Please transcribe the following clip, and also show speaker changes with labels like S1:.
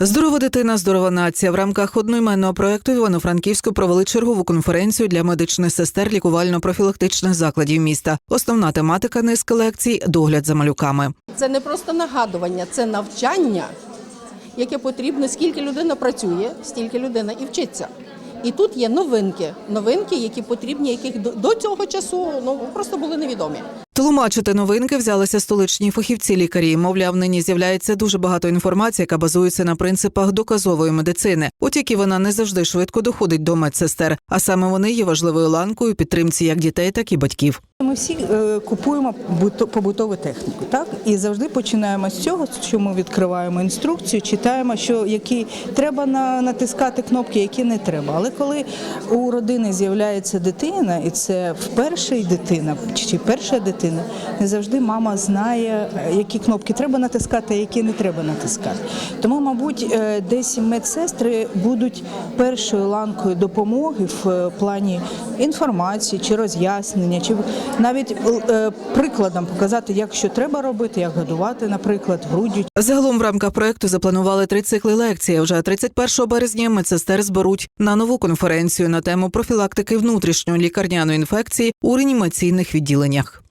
S1: Здорова дитина, здорова нація. В рамках одноіменного проекту Івано-Франківську провели чергову конференцію для медичних сестер лікувально-профілактичних закладів міста. Основна тематика низки лекцій догляд за малюками.
S2: Це не просто нагадування, це навчання, яке потрібно, скільки людина працює, стільки людина і вчиться. І тут є новинки, новинки, які потрібні, яких до цього часу ну просто були невідомі.
S1: Тлумачити новинки взялися столичні фахівці лікарі. Мовляв, нині з'являється дуже багато інформації, яка базується на принципах доказової медицини. От тільки вона не завжди швидко доходить до медсестер, а саме вони є важливою ланкою підтримці як дітей, так і батьків.
S3: Ми всі е, купуємо буто- побутову техніку, так і завжди починаємо з цього, що ми відкриваємо інструкцію, читаємо, що які треба на, натискати кнопки, які не треба. Але коли у родини з'являється дитина, і це вперше дитина, чи перша дитина, не завжди мама знає, які кнопки треба натискати, а які не треба натискати. Тому, мабуть, е, десь медсестри будуть першою ланкою допомоги в е, плані інформації чи роз'яснення, чи навіть е, прикладом показати, як що треба робити, як годувати, наприклад, груддю
S1: Загалом в рамках проекту запланували три цикли лекцій. Вже 31 березня медсестер зберуть на нову конференцію на тему профілактики внутрішньої лікарняної інфекції у реанімаційних відділеннях.